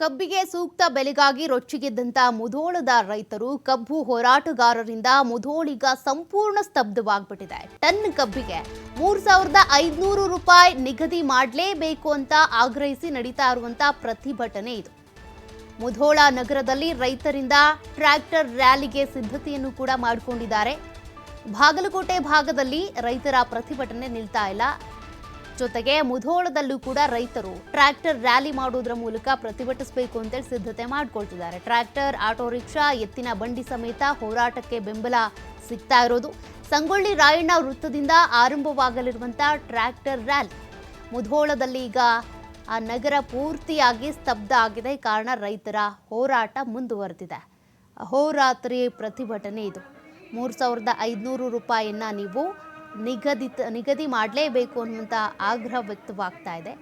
ಕಬ್ಬಿಗೆ ಸೂಕ್ತ ಬೆಲೆಗಾಗಿ ರೊಚ್ಚಿಗೆದ್ದಂತ ಮುಧೋಳದ ರೈತರು ಕಬ್ಬು ಹೋರಾಟಗಾರರಿಂದ ಮುಧೋಳಿಗ ಸಂಪೂರ್ಣ ಸ್ತಬ್ಧವಾಗ್ಬಿಟ್ಟಿದೆ. ಟನ್ ಕಬ್ಬಿಗೆ ಮೂರ್ ಸಾವಿರದ ಐದ್ನೂರು ರೂಪಾಯಿ ನಿಗದಿ ಮಾಡಲೇಬೇಕು ಅಂತ ಆಗ್ರಹಿಸಿ ನಡೀತಾ ಇರುವಂತ ಪ್ರತಿಭಟನೆ ಇದು. ಮುಧೋಳ ನಗರದಲ್ಲಿ ರೈತರಿಂದ ಟ್ರ್ಯಾಕ್ಟರ್ ರ್ಯಾಲಿಗೆ ಸಿದ್ಧತೆಯನ್ನು ಕೂಡ ಮಾಡಿಕೊಂಡಿದ್ದಾರೆ. ಬಾಗಲಕೋಟೆ ಭಾಗದಲ್ಲಿ ರೈತರ ಪ್ರತಿಭಟನೆ ನಿಲ್ತಾ ಇಲ್ಲ. ಜೊತೆಗೆ ಮುಧೋಳದಲ್ಲೂ ಕೂಡ ರೈತರು ಟ್ರ್ಯಾಕ್ಟರ್ ರ್ಯಾಲಿ ಮಾಡುವುದರ ಮೂಲಕ ಪ್ರತಿಭಟಿಸಬೇಕು ಅಂತೇಳಿ ಸಿದ್ಧತೆ ಮಾಡಿಕೊಳ್ತಿದ್ದಾರೆ. ಟ್ರ್ಯಾಕ್ಟರ್, ಆಟೋ ರಿಕ್ಷಾ, ಎತ್ತಿನ ಬಂಡಿ ಸಮೇತ ಹೋರಾಟಕ್ಕೆ ಬೆಂಬಲ ಸಿಗ್ತಾ ಇರೋದು. ಸಂಗೊಳ್ಳಿ ರಾಯಣ್ಣ ವೃತ್ತದಿಂದ ಆರಂಭವಾಗಲಿರುವಂಥ ಟ್ರ್ಯಾಕ್ಟರ್ ರ್ಯಾಲಿ. ಮುಧೋಳದಲ್ಲಿ ಈಗ ಆ ನಗರ ಪೂರ್ತಿಯಾಗಿ ಸ್ತಬ್ಧ ಆಗಿದೆ. ಕಾರಣ ರೈತರ ಹೋರಾಟ ಮುಂದುವರೆದಿದೆ. ಹೋರಾತ್ರಿ ಪ್ರತಿಭಟನೆ ಇದು. ಮೂರು ಸಾವಿರದ ಐದುನೂರು ರೂಪಾಯಿಯನ್ನು ನೀವು ನಿಗದಿತ ನಿಗದಿ ಮಾಡಲೇಬೇಕು ಅನ್ನುವಂಥ ಆಗ್ರಹ ವ್ಯಕ್ತವಾಗ್ತಾ ಇದೆ.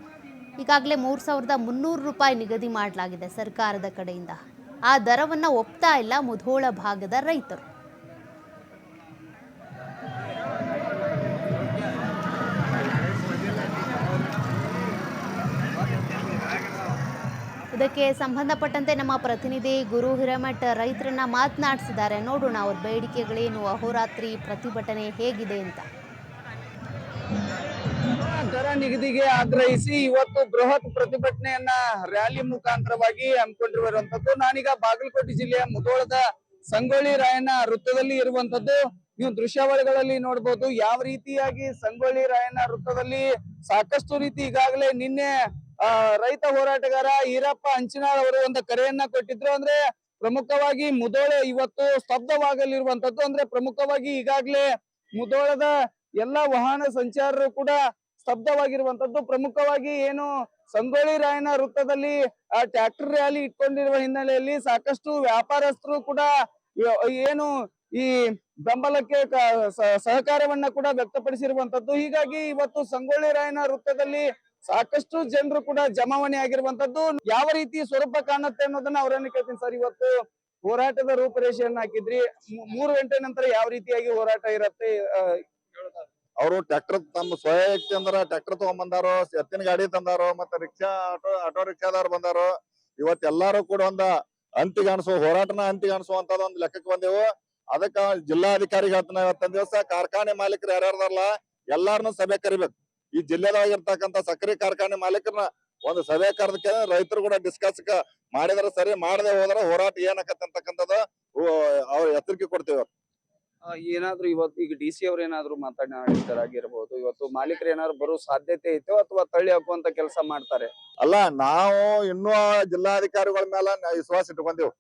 ಈಗಾಗಲೇ ಮೂರು ಸಾವಿರದ ಮುನ್ನೂರು ರೂಪಾಯಿ ನಿಗದಿ ಮಾಡಲಾಗಿದೆ ಸರ್ಕಾರದ ಕಡೆಯಿಂದ. ಆ ದರವನ್ನು ಒಪ್ತಾ ಇಲ್ಲ ಮುಧೋಳ ಭಾಗದ ರೈತರು. ಇದಕ್ಕೆ ಸಂಬಂಧಪಟ್ಟಂತೆ ನಮ್ಮ ಪ್ರತಿನಿಧಿ ಗುರು ಹಿರಮಠ ರೈತರನ್ನ ಮಾತನಾಡಿಸಿದ್ದಾರೆ. ನೋಡೋಣ ಅವ್ರ ಬೇಡಿಕೆಗಳೇನು, ಅಹೋರಾತ್ರಿ ಪ್ರತಿಭಟನೆ ಹೇಗಿದೆ ಅಂತ. ದರ ನಿಗದಿಗೆ ಆಗ್ರಹಿಸಿ ಇವತ್ತು ಬೃಹತ್ ಪ್ರತಿಭಟನೆಯನ್ನ ರ್ಯಾಲಿ ಮುಖಾಂತರವಾಗಿ ಹಮ್ಮಿಕೊಂಡಿರುವಂತದ್ದು. ನಾನೀಗ ಬಾಗಲಕೋಟೆ ಜಿಲ್ಲೆಯ ಮುಧೋಳದ ಸಂಗೊಳ್ಳಿ ರಾಯಣ್ಣ ವೃತ್ತದಲ್ಲಿ ಇರುವಂತದ್ದು. ನೀವು ದೃಶ್ಯಾವಳಿಗಳಲ್ಲಿ ನೋಡಬಹುದು ಯಾವ ರೀತಿಯಾಗಿ ಸಂಗೊಳ್ಳಿ ರಾಯಣ್ಣ ವೃತ್ತದಲ್ಲಿ ಸಾಕಷ್ಟು ರೀತಿ ಈಗಾಗಲೇ ನಿನ್ನೆ ರೈತ ಹೋರಾಟಗಾರ ಈರಪ್ಪ ಅಂಚನಾಳ್ ಅವರು ಒಂದು ಕರೆಯನ್ನ ಕೊಟ್ಟಿದ್ರು. ಅಂದ್ರೆ ಪ್ರಮುಖವಾಗಿ ಮುಧೋಳ ಇವತ್ತು ಸ್ತಬ್ಧವಾಗಲಿರುವಂತದ್ದು. ಅಂದ್ರೆ ಪ್ರಮುಖವಾಗಿ ಈಗಾಗಲೇ ಮುಧೋಳದ ಎಲ್ಲಾ ವಾಹನ ಸಂಚಾರರು ಕೂಡ ಸ್ತಬ್ಧವಾಗಿರುವಂತದ್ದು ಪ್ರಮುಖವಾಗಿ ಏನು ಸಂಗೊಳ್ಳಿ ರಾಯನ ವೃತ್ತದಲ್ಲಿ ಟ್ರ್ಯಾಕ್ಟರ್ ರ್ಯಾಲಿ ಇಟ್ಕೊಂಡಿರುವ ಹಿನ್ನೆಲೆಯಲ್ಲಿ ಸಾಕಷ್ಟು ವ್ಯಾಪಾರಸ್ಥರು ಕೂಡ ಏನು ಈ ಬೆಂಬಲಕ್ಕೆ ಸಹಕಾರವನ್ನ ಕೂಡ ವ್ಯಕ್ತಪಡಿಸಿರುವಂತದ್ದು ಹೀಗಾಗಿ ಇವತ್ತು ಸಂಗೊಳ್ಳಿ ರಾಯನ ವೃತ್ತದಲ್ಲಿ ಸಾಕಷ್ಟು ಜನರು ಕೂಡ ಜಮಾವಣೆ ಆಗಿರುವಂತದ್ದು ಯಾವ ರೀತಿ ಸ್ವರೂಪ ಕಾಣುತ್ತೆ ಅನ್ನೋದನ್ನ ಅವರನ್ನು ಕೇಳ್ತೀನಿ ಸರ್. ಇವತ್ತು ಹೋರಾಟದ ರೂಪರೇಷೆಯನ್ನ ಹಾಕಿದ್ರಿ. ಮೂರು ಗಂಟೆ ನಂತರ ಯಾವ ರೀತಿಯಾಗಿ ಹೋರಾಟ ಇರತ್ತೆ. ಅವರು ಟ್ರ್ಯಾಕ್ಟರ್ ತಮ್ಮ ಸ್ವಯಕ್ಕೆ ಅಂದ್ರ ಟ್ರ್ಯಾಕ್ಟರ್ ತಗೊಂಡ್ಬಂದಾರು ಎತ್ತಿನ ಗಾಡಿ ತಂದಾರು, ಮತ್ತೆ ರಿಕ್ಷಾ ಆಟೋ ಆಟೋ ರಿಕ್ಷಾದವ್ರು ಬಂದಾರು ಇವತ್ ಎಲ್ಲಾರು ಕೂಡ ಒಂದ ಅಂತಿಗಾಣಿಸುವ ಹೋರಾಟನ ಅಂತಿಗಾಣಿಸುವಂತದ ಒಂದು ಲೆಕ್ಕಕ್ಕೆ ಬಂದೆವು. ಅದಕ್ಕ ಜಿಲ್ಲಾಧಿಕಾರಿಗೆ ಹೇಳ್ತಾನೆ ಇವತ್ತೊಂದ್ ದಿವಸ, ಕಾರ್ಖಾನೆ ಮಾಲೀಕರು ಯಾರ್ಯಾರದಾರಲ್ಲ ಎಲ್ಲಾರನು ಸಭೆ ಕರಿಬೇಕು. ಈ ಜಿಲ್ಲೆದಾಗ ಇರ್ತಕ್ಕಂತ ಸಕ್ಕರೆ ಕಾರ್ಖಾನೆ ಮಾಲೀಕರನ್ನ ಒಂದು ಸಭೆ ಕರೆದಕ್ಕೆ ರೈತರು ಕೂಡ ಡಿಸ್ಕಸ್ ಮಾಡಿದ್ರೆ ಸರಿ, ಮಾಡದೆ ಹೋದ್ರ ಹೋರಾಟ ಏನಕತ್ತಂತಕ್ಕಂಥದ್ದು ಅವ್ರ ಎಚ್ಚರಿಕೆ ಕೊಡ್ತೇವೆ ಏನಾದ್ರೂ ಇವತ್ತು ಈಗ ಡಿ ಸಿ ಅವ್ರು ಏನಾದ್ರು ಆಗಿರಬಹುದು ಇವತ್ತು ಮಾಲೀಕರು ಏನಾದ್ರು ಬರೋ ಸಾಧ್ಯತೆ ಐತೋ ಅಥವಾ ತಳ್ಳಿ ಹಾಕುವಂತ ಕೆಲಸ ಮಾಡ್ತಾರೆ? ಅಲ್ಲ, ನಾವು ಇನ್ನೂ ಜಿಲ್ಲಾಧಿಕಾರಿಗಳ ಮೇಲೆ ವಿಶ್ವಾಸ ಇಟ್ಕೊಂಡೇವು.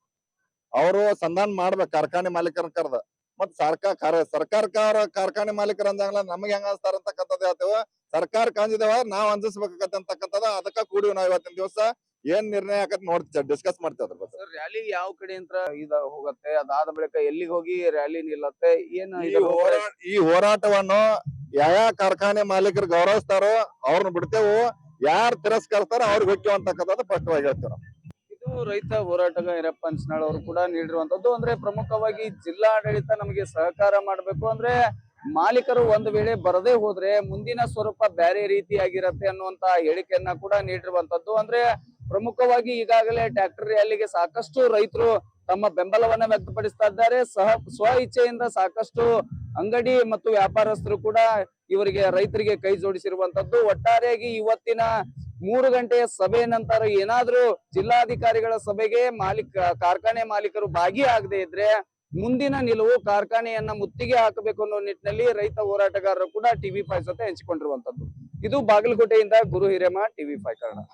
ಅವರು ಸಂಧಾನ ಮಾಡ್ಬೇಕು, ಕಾರ್ಖಾನೆ ಮಾಲೀಕರ ಕರ್ದ. ಮತ್ ಸರ್ಕಾರ ಸರ್ಕಾರ ಕಾರ್ಖಾನೆ ಮಾಲೀಕರ ಅಂದಂಗಲ್ಲ ನಮ್ಗೆ ಹೆಂಗ ಅನ್ಸ್ತಾರ ಅಂತಕ್ಕಂಥದ್ದು ಹೇಳ್ತೇವ. ಸರ್ಕಾರ ಕಾಂಜಿದೇವ ನಾವ್ ಅಂಜಿಸ್ಬೇಕಂತಕ್ಕಂಥದ್ದು ಅದಕ್ಕ ಕೂಡಿವ್ ನಾವ್ ಇವತ್ತಿನ ದಿವಸ. ಏನ್ ನಿರ್ಣಯ ಆಕತ್ ನೋಡ್ತೀವಿ ಡಿಸ್ಕಸ್ ಮಾಡ್ತೀವಿ ಅದ್ರ ಬಗ್ಗೆ. ರ್ಯಾಲಿ ಯಾವ ಕಡೆ ಅಂತ ಇದ ಹೋಗತ್ತೆ ಅದಾದ ಬಳಿಕ ಎಲ್ಲಿಗೆ ಹೋಗಿ ರ್ಯಾಲಿ ನಿಲ್ಲತ್ತೆ ಏನ್ ಈ ಹೋರಾಟವನ್ನು ಯಾವ ಕಾರ್ಖಾನೆ ಮಾಲೀಕರು ಗೌರವಿಸ್ತಾರೋ ಅವ್ರನ್ನ ಬಿಡ್ತೇವು ಯಾರು ತಿರಸ್ಕರಿಸ್ತಾರೋ ಅವ್ರಿಗೆ ಹೋಗ್ತೇವೆ ಅಂತಕ್ಕಂಥದ್ದು ಸ್ಪಷ್ಟವಾಗಿ ಹೇಳ್ತೇವೆ. ಇದು ರೈತ ಹೋರಾಟಗ ಯರಪ್ಪ ಹಂಚನಾಳ್ ಅವರು ಕೂಡ ನೀಡಿರುವಂತದ್ದು ಅಂದ್ರೆ ಪ್ರಮುಖವಾಗಿ ಜಿಲ್ಲಾಡಳಿತ ನಮಗೆ ಸಹಕಾರ ಮಾಡ್ಬೇಕು. ಅಂದ್ರೆ ಮಾಲೀಕರು ಒಂದು ವೇಳೆ ಬರದೇ ಹೋದ್ರೆ ಮುಂದಿನ ಸ್ವರೂಪ ಬೇರೆ ರೀತಿಯಾಗಿರತ್ತೆ ಅನ್ನುವಂತ ಹೇಳಿಕೆಯನ್ನ ಕೂಡ ನೀಡಿರುವಂತದ್ದು ಅಂದ್ರೆ ಪ್ರಮುಖವಾಗಿ ಈಗಾಗಲೇ ಟ್ರ್ಯಾಕ್ಟರ್ ರ್ಯಾಲಿಗೆ ಸಾಕಷ್ಟು ರೈತರು ತಮ್ಮ ಬೆಂಬಲವನ್ನ ವ್ಯಕ್ತಪಡಿಸ್ತಾ ಇದ್ದಾರೆ. ಸಹ ಸ್ವ ಇಚ್ಛೆಯಿಂದ ಸಾಕಷ್ಟು ಅಂಗಡಿ ಮತ್ತು ವ್ಯಾಪಾರಸ್ಥರು ಕೂಡ ಇವರಿಗೆ ರೈತರಿಗೆ ಕೈ ಜೋಡಿಸಿರುವಂತದ್ದು. ಒಟ್ಟಾರೆಯಾಗಿ ಇವತ್ತಿನ ಮೂರು ಗಂಟೆಯ ಸಭೆ ನಂತರ ಏನಾದ್ರೂ ಜಿಲ್ಲಾಧಿಕಾರಿಗಳ ಸಭೆಗೆ ಮಾಲೀಕ, ಕಾರ್ಖಾನೆ ಮಾಲೀಕರು ಭಾಗಿಯಾಗದೆ ಇದ್ರೆ ಮುಂದಿನ ನಿಲುವು ಕಾರ್ಖಾನೆಯನ್ನ ಮುತ್ತಿಗೆ ಹಾಕಬೇಕು ಅನ್ನೋ ನಿಟ್ಟಿನಲ್ಲಿ ರೈತ ಹೋರಾಟಗಾರರು ಕೂಡ ಟಿವಿ ಫೈವ್ ಜೊತೆ ಹಂಚಿಕೊಂಡಿರುವಂತದ್ದು. ಇದು ಬಾಗಲಕೋಟೆಯಿಂದ ಗುರು ಹಿರೇಮ, ಟಿವಿ ಫೈವ್ ಕನ್ನಡ.